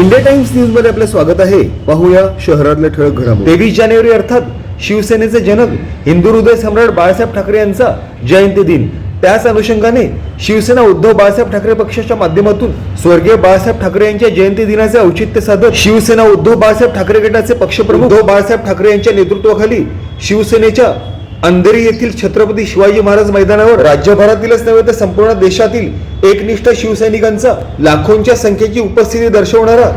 India times न्यूजमध्ये आपले स्वागत आहे. पाहूया शहरातले ठळक घडामोडी. तेवीस जानेवारी अर्थात शिवसेनेचे जनक हिंदू हृदय सम्राट बाळासाहेब ठाकरे यांचा जयंती दिन. त्याच अनुषंगाने शिवसेना उद्धव बाळासाहेब ठाकरे पक्षाच्या माध्यमातून स्वर्गीय बाळासाहेब ठाकरे यांच्या जयंती दिनाचे औचित्य साधत शिवसेना उद्धव बाळासाहेब ठाकरे गटाचे पक्षप्रमुख उद्धव बाळासाहेब ठाकरे यांच्या नेतृत्वाखाली शिवसेनेच्या अंधेरी येथील छत्रपती शिवाजी महाराज मैदानावर राज्यभरातीलच नव्हे तर संपूर्ण देशातील एकनिष्ठ शिवसैनिकांचा लाखोंच्या संख्येची उपस्थिती दर्शवणारा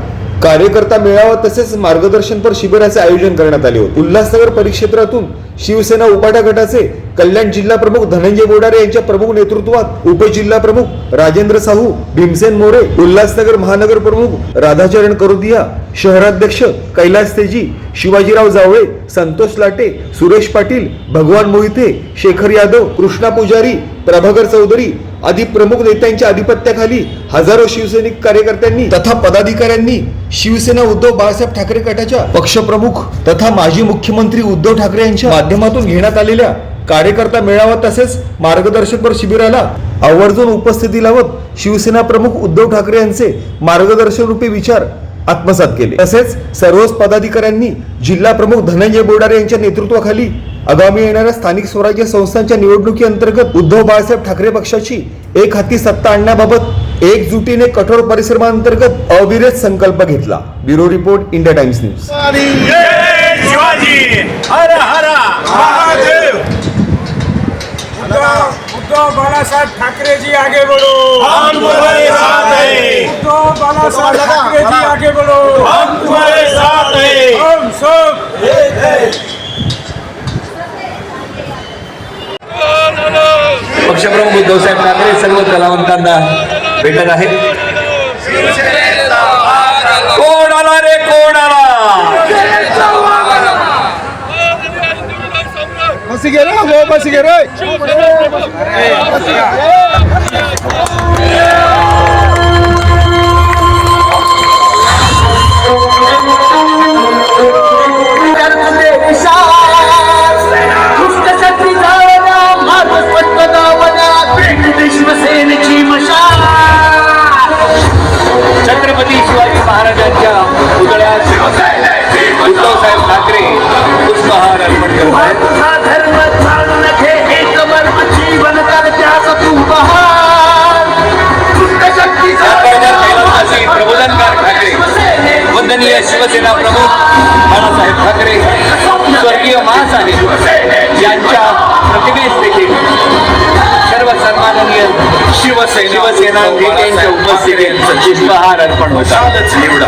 कार्यकर्ता मेळावा तसेच मार्गदर्शनपर शिबिराचे आयोजन करण्यात आले होते. उल्हासनगर परिक्षेत्रातून शिवसेना उपाटा गटाचे कल्याण जिल्हा प्रमुख धनंजय बोडारे यांच्या प्रमुख नेतृत्वात उपजिल्हा प्रमुख राजेंद्र साहू भीमसेन मोरे उल्हासनगर महानगर प्रमुख राधाचरण करोदिया शहराध्यक्ष कैलास तेजी शिवाजीराव जावळे संतोष लाटे सुरेश पाटील भगवान मोहिते शेखर यादव कृष्णा पुजारी प्रभाकर चौधरी आदी प्रमुख नेत्यांच्या आधिपत्याखाली हजारो शिवसैनिक कार्यकर्त्यांनी तथा पदाधिकाऱ्यांनी शिवसेना उद्धव बाळासाहेब ठाकरे गटाच्या पक्षप्रमुख तथा माजी मुख्यमंत्री उद्धव ठाकरे यांच्या माध्यमातून घेण्यात आलेल्या कार्यकर्ता मेळावा तसेच मार्गदर्शकपर शिबिराला आवर्जून उपस्थिती लावत शिवसेना प्रमुख उद्धव ठाकरे यांचे मार्गदर्शन रूपी विचार आत्मसात केले. तसेच सर्वच पदाधिकाऱ्यांनी जिल्हा प्रमुख धनंजय बोडारे यांच्या नेतृत्वाखाली आगामी येणाऱ्या स्थानिक स्वराज्य संस्थांच्या निवडणुकी अंतर्गत उद्धव बाळासाहेब ठाकरे पक्षाची एक हाती सत्ता आणण्याबाबत एकजुटीने कठोर परिश्रमांतर्गत अविरत संकल्प घेतला. Bureau report India Times news जय शिवाजी हर हर महादेव उद्धव ठाकरे जी आगे बढ़ो. हम तुम्हारे साथ हैं। उद्धव बालासाहेब ठाकरे जी आगे बढ़ो. हम तुम्हारे साथ हैं। हम सब पक्षप्रमुख उद्धवसाहेब ठाकरे सर्व कलावंतांना भेटत आहेत. कोण आला रे कोण आला? Sigueirão, rouba Sigueirão! Rouba Sigueirão! उपस्थितीत पुष्पहार अर्पण होतात. निवडा.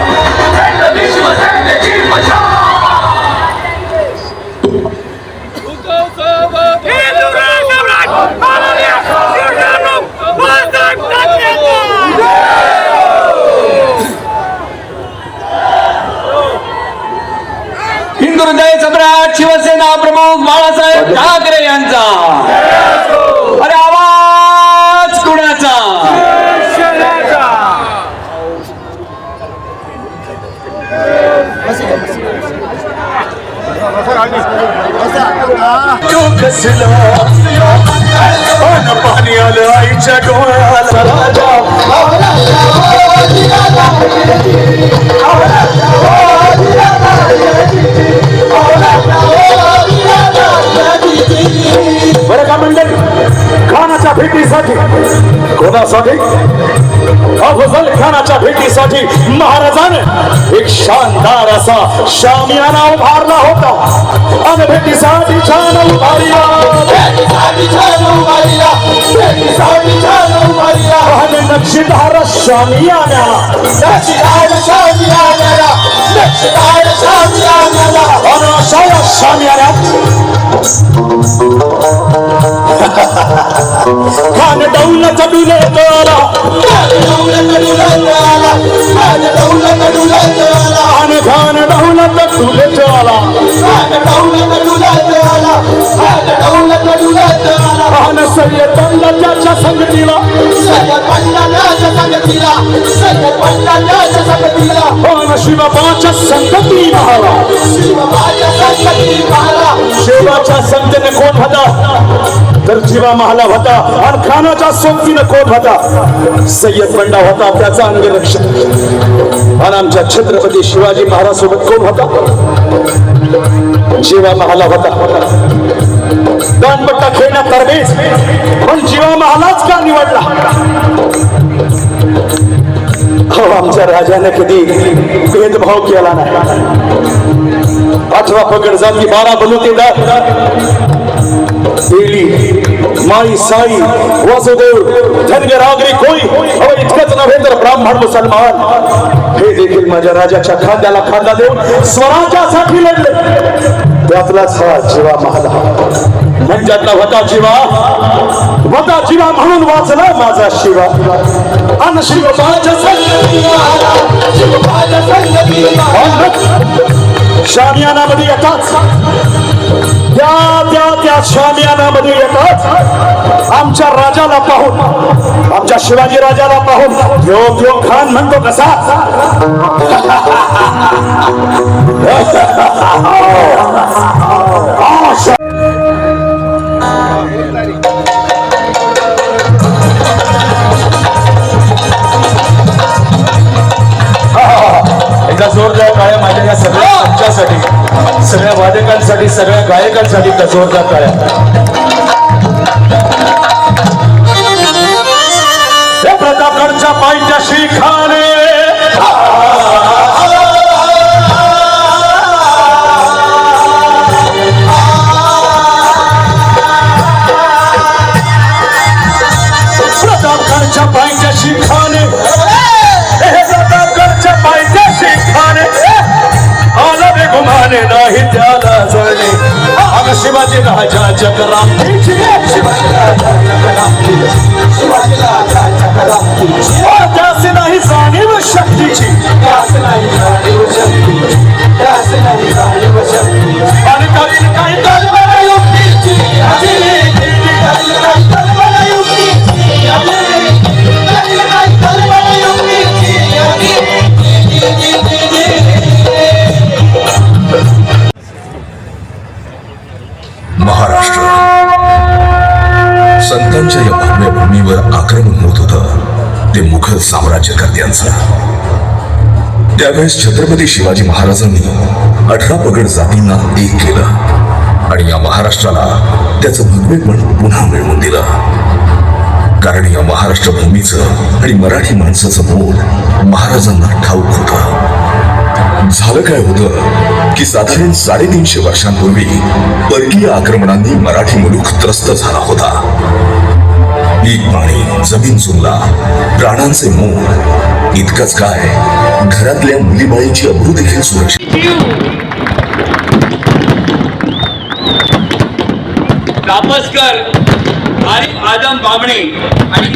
हिंदू हृदय सम्राट शिवसेना प्रमुख बाळासाहेब ठाकरे यांचा. बरं का मंडळी? खानाच्या भेटीसाठी कोणासाठी अफजल खानाच्या भेटीसाठी महाराजाने एक शानदार असा शामियाना उभारला होता. आणि भेटीसाठी छान उभारला आणि नक्षीदार शामियाना. खान दौलत डुले तोला खान खान दौलत डुले तोला खान सय्यद पंडाच्या संगतीला खान शिवबाच्या संगती राहिला शिवाच्या संगतीने कोण होता? तर जीवा महाला होता. आणि खानाच्या सोबतीनं कोण होता? सय्यद बंडा होता. त्याचा अंगरक्षक आणि आमच्या छत्रपती शिवाजी महाराज सोबत कोण होता? जीवा महाला होता. दानपट्टा खेळण्यात तरबेज. पण जीवा महालाच का निवडला? हो आमच्या राजाने कधी भेदभाव केला नाही. अठरा पकड जाती बारा बलुतेदार. देली माई साई वासुदेव धनगर आगरी कोई अहो इतकंच नव्हे तर ब्राह्मण मुसलमान. हे देखील माझ्या राजाच्या खांद्याला खांदा देऊन स्वराज्यासाठी लढले. त्यातलाच हा जीवा महाला म्हणजे होता जीवा होता जीवा म्हणून वाचला माझा शिवा. अन शिवबाच्या शामियानामध्ये येतात. त्या त्या त्या शामियानामध्ये येतात. आमच्या राजाला पाहून आमच्या शिवाजी राजाला पाहून यो यो खान म्हणतो कसा? सगळ्या गायकांसाठी एकदा जोरदार टाळ्या हे प्रतापगडच्या पायच्या शिखाने प्रतापगडच्या पायच्या शिखाने हे प्रतापगडच्या पायच्या शिखाने आला रे गुमाने नाही त्याला जळले अग शिवाजी राजाच्या क्रांतीची शिवाजी क्रांतीची शिवाजी त्यास नाही जाणीव शक्तीची. त्यास नाही जाणीव शक्तीची. भव्य भूमीवर आक्रमण होत होतं. ते मुघल साम्राज्यकर्त्यांचं. त्यावेळेस छत्रपती शिवाजी महाराजांनी अठरा पगड जातींना एक केलं. आणि या महाराष्ट्राला त्याचं भगवेपण पुन्हा मिळवून दिलं. कारण या महाराष्ट्र भूमीचं आणि मराठी माणसाचं बोल महाराजांना ठाऊक होतं. झालं काय होतं की साधारण साडेतीनशे वर्षांपूर्वी परकीय आक्रमणांनी मराठी मुलूक त्रस्त झाला होता. पीक पाणी जमीन चुनला प्राणांचे मोल इतकंच काय घरातल्या मुलीबाळीची अब्रू देखील सुरक्षित कापसकर आणि आदम बामणे आणि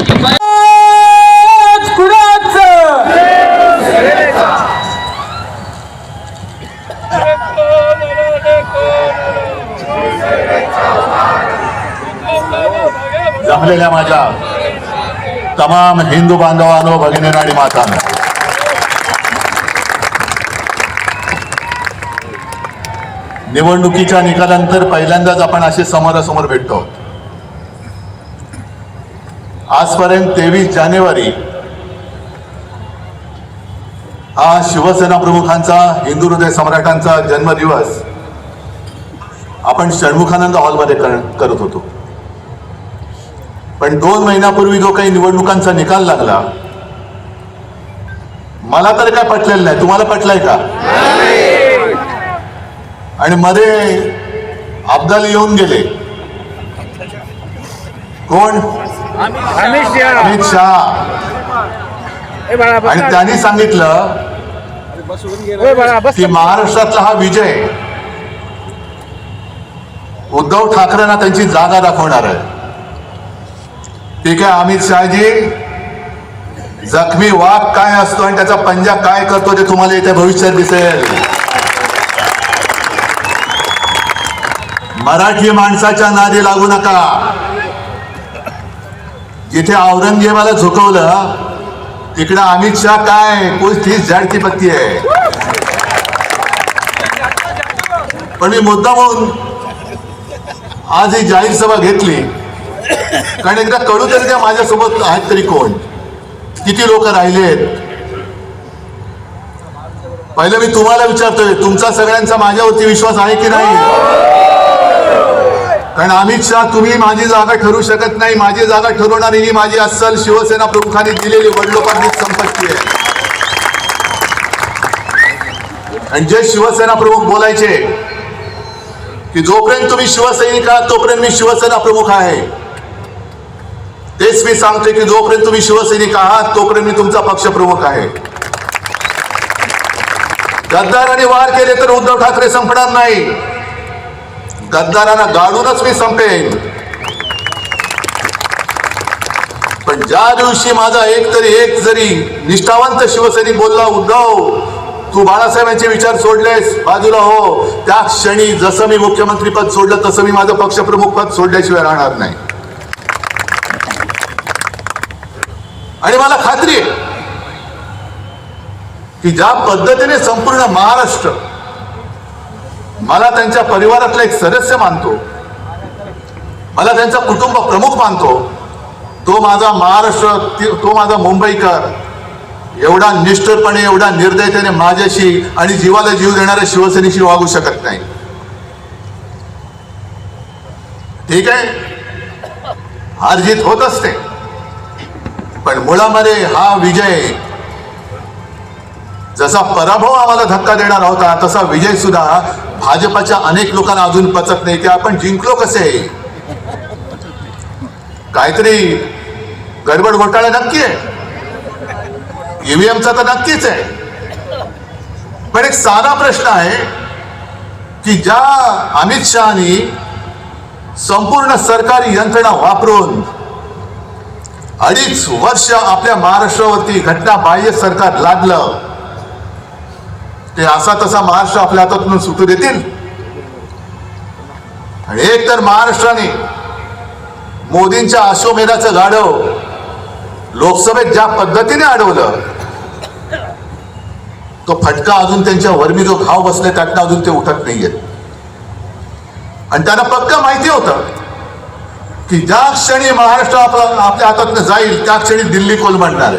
जमलेल्या माझ्या तमाम हिंदू बांधवांनो भगिनी आणि मातांनो. निवडणुकीच्या निकालानंतर पहिल्यांदाच आपण असे समोरासमोर भेटतो. आजपर्यंत तेवीस जानेवारी हा शिवसेना प्रमुखांचा हिंदू हृदय सम्राटांचा जन्मदिवस आपण षण्मुखानंद हॉलमध्ये कर- करत होतो. पण दोन महिन्यापूर्वी जो काही निवडणुकांचा निकाल लागला मला तर काय पटलेलं नाही. तुम्हाला पटलाय का? आणि मध्ये अब्दाल येऊन गेले. कोण? अमित शहा. आणि त्यांनी सांगितलं की महाराष्ट्रातला हा विजय उद्धव ठाकरेंना त्यांची जागा दाखवणार आहे. ठीक आहे अमित शहाजी? जखमी वाघ काय असतो आणि त्याचा पंजा काय करतो ते तुम्हाला येत्या भविष्यात दिसेल. मराठी माणसाच्या नादी लागू नका. जिथे औरंगजेबाला झुकवलं तिकडे अमित शहा काय? कुल तीच झाडती पत्ती आहे. पण मी मुद्दा म्हणून आज ही जाहीर सभा घेतली. कारण एकदा कळू तरी त्या माझ्यासोबत आहेत तरी कोण. किती लोक राहिलेत पहिलं मी तुम्हाला विचारतोय तुमचा सगळ्यांचा माझ्यावरती विश्वास आहे की नाही? कारण अमित शहा तुम्ही माझी जागा ठरू शकत नाही माझी जागा ठरवणारी ही माझी अस्सल शिवसेना प्रमुखांनी दिलेली वडिलोपार्जित संपत्ती आहे. आणि जे शिवसेना प्रमुख बोलायचे की जोपर्यंत तुम्ही शिवसैनिक आहात तोपर्यंत मी शिवसेना प्रमुख आहे. तेच मी सांगते की जोपर्यंत तुम्ही शिवसैनिक आहात तोपर्यंत मी तुमचा पक्ष प्रमुख आहे. गद्दाराने वार केले तर उद्धव ठाकरे संपणार नाही. गद्दारांना गाडूनच मी संपेन. पण ज्या दिवशी माझा एक तरी एक जरी निष्ठावंत शिवसैनिक बोलला उद्धव तू बाळासाहेबांचे विचार सोडलेस बाजूला हो. त्या क्षणी जसं मी मुख्यमंत्री पद सोडलं तसं मी माझं पक्षप्रमुख पद सोडल्याशिवाय राहणार नाही. आणि मला खात्री आहे की ज्या पद्धतीने संपूर्ण महाराष्ट्र मला त्यांच्या परिवारातला एक सदस्य मानतो मला त्यांचा कुटुंब प्रमुख मानतो तो माझा महाराष्ट्र तो माझा मुंबईकर एवढा निष्ठुरपणे एवढा निर्दयतेने माझ्याशी आणि जीवाला जीव देणाऱ्या शिवसेनेशी वागू शकत नाही. ठीक आहे? हार जीत होत असते. पण मुळामध्ये हा विजय जसा पराभव आम्हाला धक्का देणार होता तसा विजय सुद्धा भाजपाच्या अनेक लोकांना अजून पचत नाही. की आपण जिंकलो कसे? काहीतरी गडबड घोटाळा नक्की आहे. ईव्हीएमचा तर नक्कीच आहे. पण एक साधा प्रश्न आहे की ज्या अमित शहानी संपूर्ण सरकारी यंत्रणा वापरून अडीच वर्ष आपल्या महाराष्ट्रावरती घटना बाह्य सरकार लादलं. ते असा तसा महाराष्ट्र आपल्या हातातून सुटू देतील. एक तर महाराष्ट्राने मोदींच्या अश्वमेधाचं गाढव लोकसभेत ज्या पद्धतीने अडवलं तो फटका अजून त्यांच्या वर्मी जो घाव बसले त्यातनं अजून ते उठत नाहीयेत. आणि त्यांना पक्क माहिती होतं. की ज्या क्षणी महाराष्ट्र आपला आपल्या हातातनं जाईल त्या क्षणी दिल्ली कोलमडणार आहे.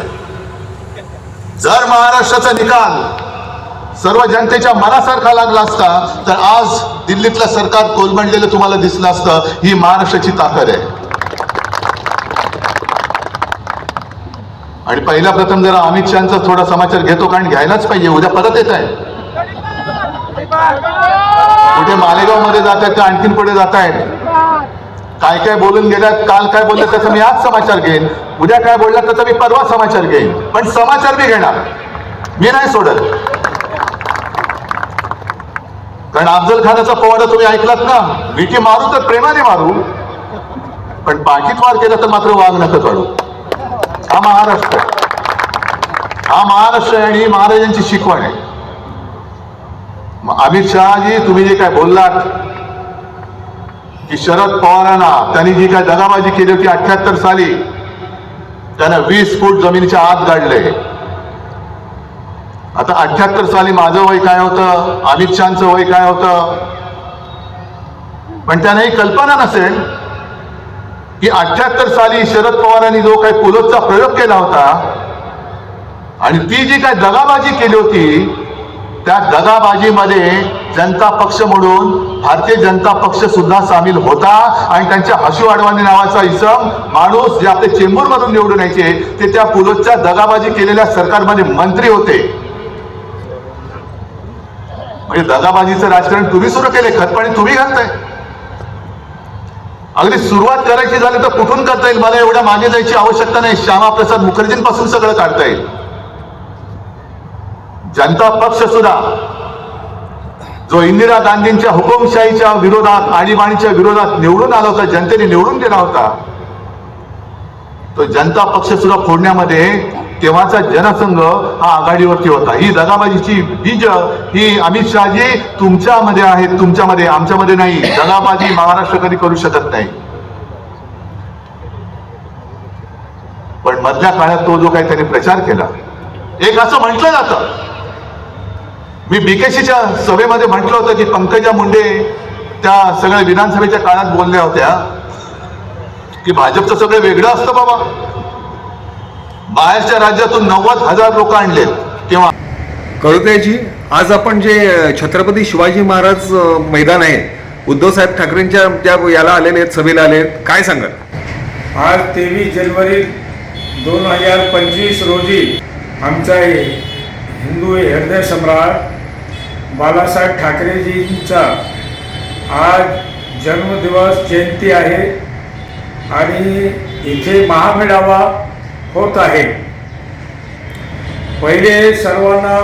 जर महाराष्ट्राचा निकाल सर्व जनतेच्या मनासारखा लागला असता तर आज दिल्लीतलं सरकार कोलमडलेलं तुम्हाला दिसलं असतं ही महाराष्ट्राची ताकद आहे. आणि पहिल्या प्रथम जरा अमित शहाचा थोडा समाचार घेतो कारण घ्यायलाच पाहिजे उद्या परत येत आहे. कुठे मालेगावमध्ये जात आहेत आणखीन पुढे जात आहेत काय काय बोलून गेल्यात काल काय बोलले त्याचा मी आज समाचार घेईन. उद्या काय बोलला त्याचा मी परवा समाचार घेईन. पण समाचार मी घेणार. मी नाही सोडत. कारण अफजल खानाचा पवाडा तुम्ही ऐकलात ना विकी मारू तर प्रेमाने मारू. पण पाठीत वार केला तर मात्र वाघ नका काढू. हा महाराष्ट्र हा महाराष्ट्र आहे आणि ही महाराजांची शिकवण आहे. अमित शहाजी तुम्ही जे काय बोललात की शरद पवारांना त्यांनी जी काय दगाबाजी केली होती अठ्याहत्तर साली त्यानं वीस फूट जमिनीच्या आत गाडले. आता अठ्याहत्तर साली माझं वय काय होतं? अमित शहाचं वय काय होतं? पण त्यांना ही कल्पना नसेल की अठ्याहत्तर साली शरद पवारांनी जो काही पुलतचा प्रयोग केला होता आणि ती जी काय दगाबाजी केली होती त्या दगाबाजीमध्ये जनता पक्ष म्हणून भारतीय जनता पक्ष सुद्धा सामील होता आणि त्यांच्या हशू अडवाणी नावाचा इसम माणूस जे आपले चेंबूर मधून निवडून यायचे ते त्या पुलोच्या दगाबाजी केलेल्या सरकारमध्ये मंत्री होते. म्हणजे दगाबाजीचं राजकारण तुम्ही सुरू केले खतपाणी तुम्ही घालताय. अगदी सुरुवात करायची झाली तर कुठून करता येईल? मला एवढ्या मागे जायची आवश्यकता नाही. श्यामाप्रसाद मुखर्जींपासून सगळं काढता येईल. जनता पक्ष सुद्धा जो इंदिरा गांधींच्या हुकुमशाहीच्या विरोधात आणीबाणीच्या विरोधात निवडून आला होता जनतेने निवडून दिला होता तो जनता पक्ष सुद्धा फोडण्यामध्ये तेव्हाचा जनसंघ हा आघाडीवरती होता. ही दगाबाजीची बीज ही अमित शहाजी तुमच्यामध्ये आहेत तुमच्यामध्ये आमच्यामध्ये नाही. दगाबाजी महाराष्ट्र कधी करू शकत नाही. पण मधल्या काळात तो जो काही त्यांनी प्रचार केला एक असं म्हटलं जातं. मी बीकेसीच्या सभेमध्ये म्हटलं होतं की पंकजा मुंडे त्या सगळ्या विधानसभेच्या काळात बोलल्या होत्या की भाजपचं सगळं वेगळं असतं बाबा. बाहेरच्या राज्यातून नव्वद हजार लोक आणलेत किंवा कळुतेजी आज आपण जे छत्रपती शिवाजी महाराज मैदान आहे उद्धव साहेब ठाकरेंच्या त्या याला आलेले आहेत सभेला आले आहेत. काय सांगाल? आज तेवीस जानेवारी दोन हजार पंचवीस रोजी आमचा हे हिंदू हृदय सम्राट बाळासाहेब ठाकरेजींचा आज जन्मदिवस जयंती आहे आणि इथे महामेळावा होत आहे. पहिले सर्वांना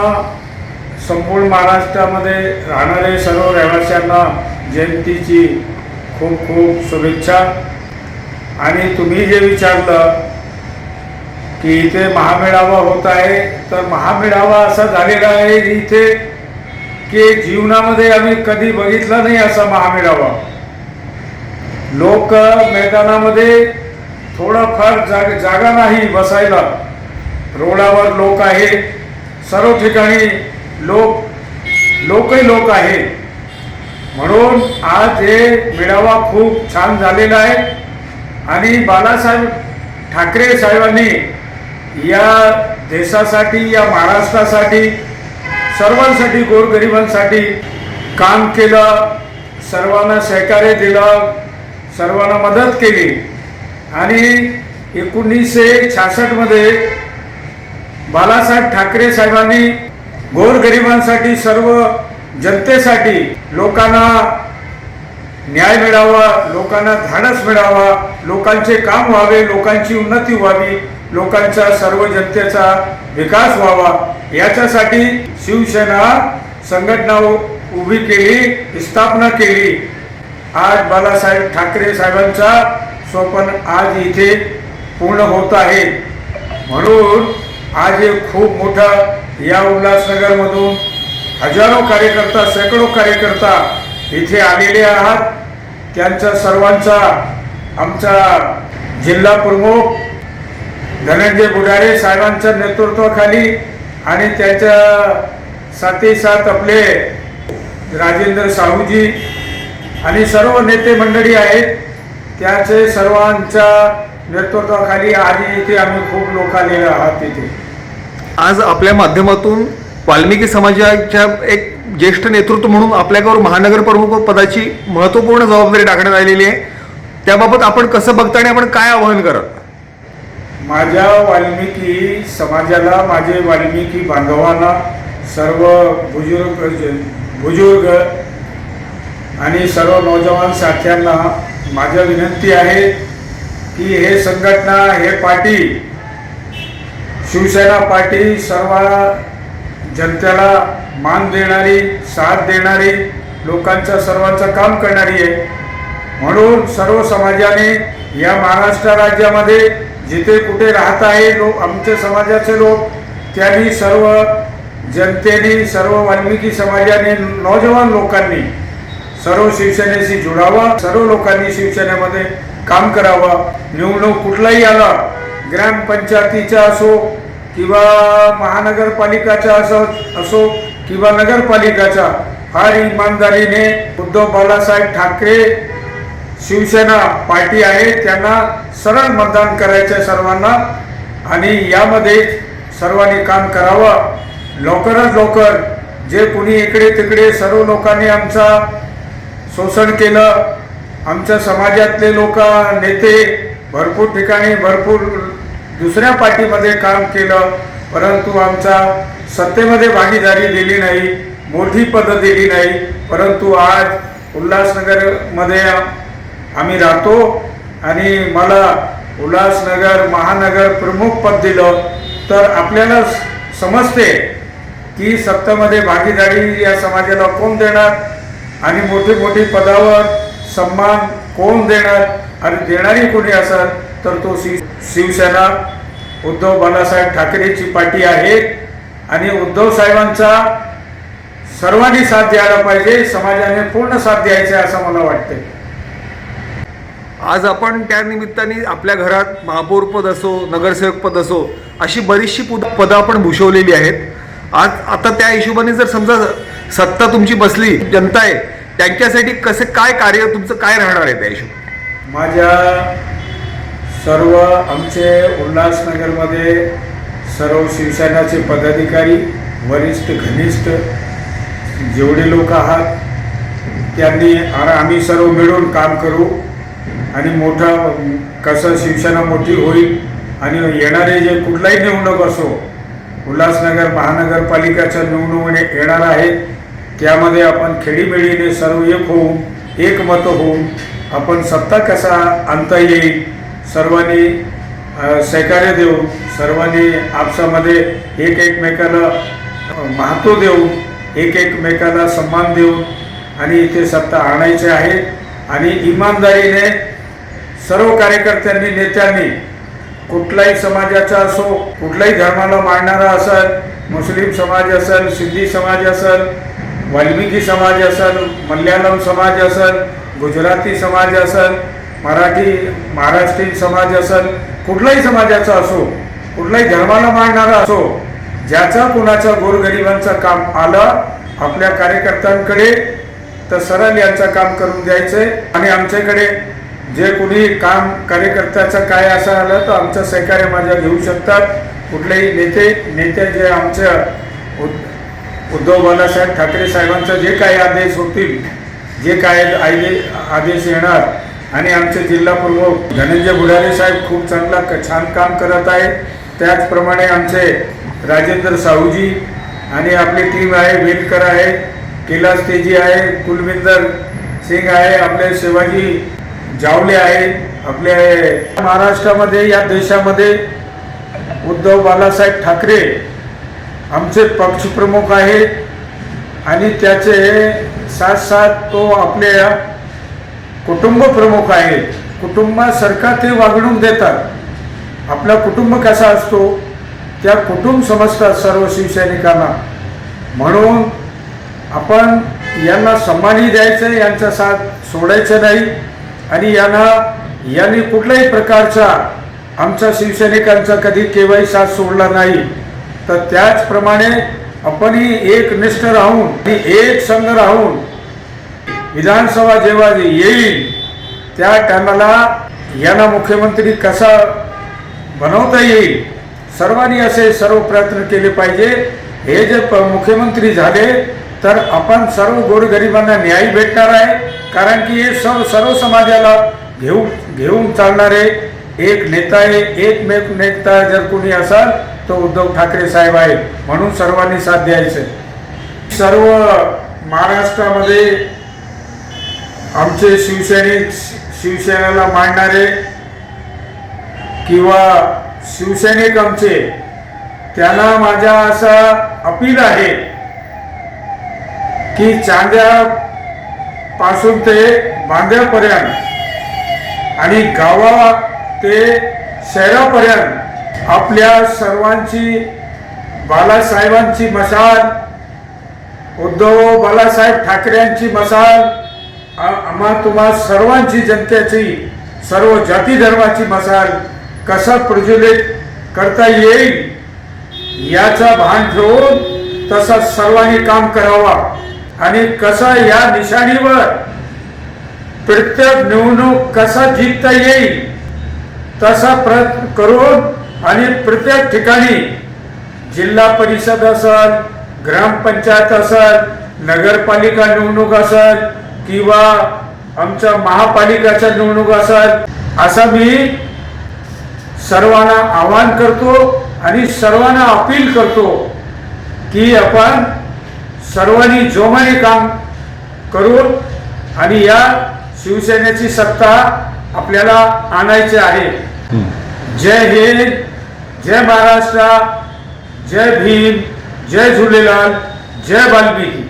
संपूर्ण महाराष्ट्रामध्ये राहणारे सर्व रहिवाशांना जयंतीची खूप खूप शुभेच्छा. आणि तुम्ही जे विचारलं की इथे महामेळावा होत आहे तर महामेळावा असा झालेला आहे इथे की जीवनामध्ये आम्ही कधी बघितला नाही असा महामेळावा. लोक मैदानामध्ये थोडाफार जाग जागा नाही बसायला. रोडावर लोक आहेत. सर्व ठिकाणी लोक लोकही लोक आहेत. म्हणून आज हे मेळावा खूप छान झालेला आहे. आणि बाळासाहेब ठाकरे साहेबांनी या देशासाठी या महाराष्ट्रासाठी सर्वांसाठी गोरगरिबांसाठी काम केलं सर्वांना सहकार्य दिलं सर्वांना मदत केली. आणि एकोणीसशे छासष्टमध्ये बालासाहेब ठाकरे साहेबांनी गोरगरिबांसाठी सर्व जनतेसाठी लोकांना न्याय मिळावा लोकांना धाडस मिळावा लोकांचे काम व्हावे लोकांची उन्नती व्हावी लोकांचा सर्व जनतेचा विकास व्हावा. याच्यासाठी शिवसेना संघटना उभी केली स्थापना केली. आज बालासाहेब ठाकरे साहेबांचा स्वप्न आज इथे पूर्ण होत आहे. म्हणून आज हे खूप मोठा या उल्हासनगरमधून हजारो कार्यकर्ता शेकडो कार्यकर्ता इथे आलेले आहात. त्यांचा सर्वांचा आमचा जिल्हा प्रमुख धनंजय बुडारे साहेबांच्या नेतृत्वाखाली आणि त्याच्या साथी साथ आपले राजेंद्र साहूजी आणि सर्व नेते मंडळी आहेत त्याचे सर्वांच्या नेतृत्वाखाली आज इथे आम्ही खूप लोक आलेले आहात इथे. आज आपल्या माध्यमातून वाल्मिकी समाजाच्या एक ज्येष्ठ नेतृत्व म्हणून आपल्यावर महानगर प्रमुख पदाची महत्त्वपूर्ण जबाबदारी टाकण्यात आलेली आहे. त्याबाबत आपण कसं बघता आणि आपण काय आवाहन करत? माझ्या वाल्मिकी समाजाला माझे वाल्मिकी बांधवांना सर्व बुजुर्ग बुजुर्ग आणि सर्व नौजवान साथ्यांना माझ्या विनंती आहे की हे संघटना हे पार्टी शिवसेना पार्टी सर्व जनतेला मान देणारी साथ देणारी लोकांचं सर्वांचं काम करणारी आहे. म्हणून सर्व समाजाने या महाराष्ट्र राज्यामध्ये जिथे कुठे राहत आहे लोक आमच्या समाजाचे लोक त्यांनी सर्व जनतेने सर्व वाल्मिकी समाजाने नौजवान लोकांनी सर्व शिवसेनेशी जुडावं सर्व लोकांनी शिवसेनेमध्ये काम करावं. निवडणूक कुठलाही आला ग्रामपंचायतीचा असो किंवा महानगरपालिकाचा असो असो किंवा नगरपालिकाचा फार इमानदारीने उद्धव बाळासाहेब ठाकरे शिवसेना पार्टी आहे त्यांना सरळ मतदान करायचं सर्वांना. आणि यामध्ये सर्वांनी काम करावं. लवकरात लवकर जे कुणी इकडे तिकडे सर्व लोकांनी आमचा शोषण केलं आमच्या समाजातले लोक नेते भरपूर ठिकाणी भरपूर दुसऱ्या पार्टीमध्ये काम केलं परंतु आमचा सत्तेमध्ये भागीदारी दिली नाही मोठी पदं दिली नाही परंतु आज उल्हासनगरमध्ये आम्ही राहतो आणि मला उल्हासनगर महानगर प्रमुख पद दिलं तर आपल्याला समजते की सत्तामध्ये भागीदारी या समाजाला कोण देणार आणि मोठी मोठी पदावर सन्मान कोण देणार आणि देणारी कोणी असेल तर तो शिव शिवसेना. उद्धव बाळासाहेब ठाकरेची पाठी आहे आणि उद्धव साहेबांचा सर्वांनी साथ द्यायला पाहिजे समाजाने पूर्ण साथ द्यायचा असं मला वाटते आज आपण त्या निमित्ताने आपल्या घरात महापौर पद असो नगरसेवक पद असो अशी बरीचशी पुद पदं आपण भूषवलेली आहेत. आज आता त्या हिशोबाने जर समजा सत्ता तुमची बसली जनता आहे त्यांच्यासाठी कसे काय कार्य तुमचं काय राहणार आहे त्या हिशोबाने? माझ्या सर्व आमचे उल्हासनगरमध्ये सर्व शिवसेनाचे पदाधिकारी वरिष्ठ घनिष्ठ जेवढे लोक आहात त्यांनी आम्ही सर्व मिळून काम करू. आणि मोठा कसं शिवसेना मोठी होईल आणि येणारे जे कुठलाही निवडणूक असो उल्हासनगर महानगरपालिकाच्या निवडणूक येणार आहे त्यामध्ये आपण खेडीमेळीने सर्व एक होऊन एकमत होऊन आपण सत्ता कसा आणता येईल सर्वांनी सहकार्य देऊन सर्वांनी आपसामध्ये एक एकमेकाला महत्त्व देऊन एक एकमेकाला सन्मान देऊन आणि इथे सत्ता आणायची आहे. आणि इमानदारीने सर्व कार्यकर्त्यांनी नेत्यांनी कुठलाही समाजाचा असो कुठल्याही धर्माला मानणारा असेल मुस्लिम समाज असेल सिद्धी समाज असेल वाल्मिकी समाज असेल मल्याळम समाज असेल गुजराती समाज असेल मराठी महाराष्ट्रीयन समाज असेल कुठलाही समाजाचा असो कुठल्याही धर्माला मानणारा असो ज्याचा कुणाचा गोरगरिबांचं काम आलं आपल्या कार्यकर्त्यांकडे तर सरळ यांचं काम करून द्यायचंय. आणि आमच्याकडे जे कोणी काम कार्यकर्त्याचं काय असं आलं तर आमचं सहकार्य माझ्या घेऊ शकतात. कुठलेही नेते नेते जे आमच्या उद- उद्धव बालासाहेब ठाकरे साहेबांचा जे काही आदेश होतील जे काय आयदे आदेश येणार आणि आमचे जिल्हा प्रमुख धनंजय बुढारे साहेब खूप चांगला क- छान काम करत आहे त्याचप्रमाणे आमचे राजेंद्र साहूजी आणि आपली टीम आहे वेलकर आहे कैलास तेजी आहे कुलविंदर सिंग आहे आपले शिवाजी जावले आहे आपले महाराष्ट्रामध्ये या देशामध्ये उद्धव बालासाहेब ठाकरे आमचे पक्षप्रमुख आहेत. आणि त्याचे साथ साथ तो आपल्या कुटुंब प्रमुख आहेत. कुटुंबासारखा ते वागणूक देतात. आपला कुटुंब कसा असतो? त्या कुटुंब समजतात सर्व शिवसैनिकांना. म्हणून आपण यांना सन्मानही द्यायचं यांचा साथ सोडायचं नाही. आणि यांना यांनी कुठल्याही प्रकारचा आमचा शिवसैनिकांचा कधी केव्हाही साथ सोडला नाही. तर त्याचप्रमाणे आपणही एक निष्ठ राहून आणि एक संघ राहून विधानसभा जेव्हा येईल त्या टायमाला यांना मुख्यमंत्री कसा बनवता येईल सर्वांनी असे सर्व प्रयत्न केले पाहिजे. हे जे प- मुख्यमंत्री झाले तर आपण सर्व गोरगरिबांना न्याय भेटणार आहे कारण की हे सर्व सर्व समाजाला घेऊन घेऊन चालणारे एक नेता आहे एकमेक नेता जर कोणी असाल तो उद्धव ठाकरे साहेब आहे म्हणून सर्वांनी साथ द्यायचं सर्व महाराष्ट्रामध्ये आमचे शिवसैनिक शिवसेनेला मांडणारे किंवा शिवसैनिक आमचे त्यांना माझा असा अपील आहे की चांद्यापासून ते बांद्यापर्यंत आणि गावा ते शहरापर्यंत आपल्या सर्वांची बालासाहेबांची मशाल उद्धव बालासाहेब ठाकरे यांची मसाल आम्हा तुम्हा सर्वांची जनतेची सर्व जाती धर्माची मसाल कसा प्रज्वलित करता येईल याचा भान ठेवून तसा सर्वांनी काम करावा. आणि कसा या निशाणीवर प्रत्येक निवडणूक कसा जिंकता येईल तसा प्रयत्न करून आणि प्रत्येक ठिकाणी जिल्हा परिषद असेल ग्रामपंचायत असेल नगरपालिका निवडणूक असेल किंवा आमच्या महापालिकाच्या निवडणूक असेल असं मी सर्वांना आवाहन करतो आणि सर्वांना अपील करतो की आपण सर्वांनी जोमाने काम करून आणि या शिवसेनेची सत्ता आपल्याला आणायची आहे. जय हिंद जय महाराष्ट्र जय भीम जय झूलेलाल जय वाल्मिकी.